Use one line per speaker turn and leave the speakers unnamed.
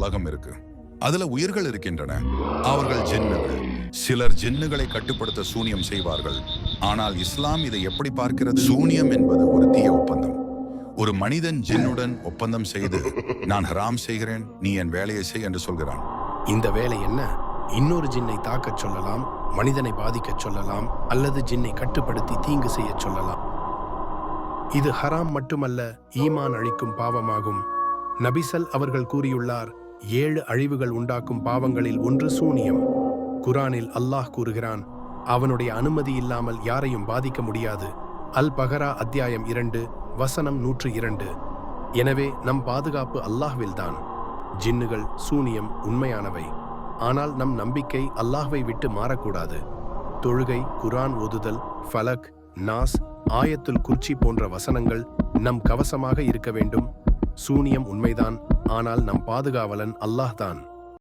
உலகம் இருக்கு. அதுல உயிர்கள் இருக்கின்றன. அவர்கள் ஜின்னுகள். சிலர் ஜின்னுகளை கட்டுப்படுத்த சூனியம் செய்வார்கள். ஆனால் இஸ்லாம் இதை எப்படி பார்க்கிறது? சூனியம் என்பது ஒரு தீய ஒப்பந்தம். ஒரு மனிதன் ஜின்னுடன் ஒப்பந்தம் செய்து நான் ஹராம் செய்கிறேன் நீ என் வேலையை செய் என்று சொல்கிறான்.
இந்த வேலை என்ன? இன்னொரு ஜின்னை தாக்கச் சொல்லலாம் மனிதனை பாதிக்கச் சொல்லலாம் அல்லது ஜின்னை கட்டுப்படுத்தி தீங்கு செய்யச் சொல்லலாம். இது ஹராம் மட்டுமல்ல ஈமான் அழிக்கும் பாவமாகும். நபிசல் அவர்கள் கூறியுள்ளார் ஏழு அழிவுகள் உண்டாக்கும் பாவங்களில் ஒன்று சூனியம். குரானில் அல்லாஹ் கூறுகிறான் அவனுடைய அனுமதி இல்லாமல் யாரையும் பாதிக்க முடியாது. அல் பஹரா அத்தியாயம் இரண்டு வசனம் நூற்று இரண்டு. எனவே நம் பாதுகாப்பு அல்லாஹ்வில்தான். ஜின்னுகள் சூனியம் உண்மையானவை. ஆனால் நம் நம்பிக்கை அல்லாஹ்வை விட்டு மாறக்கூடாது. தொழுகை குரான் ஓதுதல் ஃபலக் நாஸ் ஆயத்துல் குர்ச்சி போன்ற வசனங்கள் நம் கவசமாக இருக்க வேண்டும். சூனியம் உண்மைதான் ஆனால் நம் பாதுகாவலன் அல்லாஹ்தான்.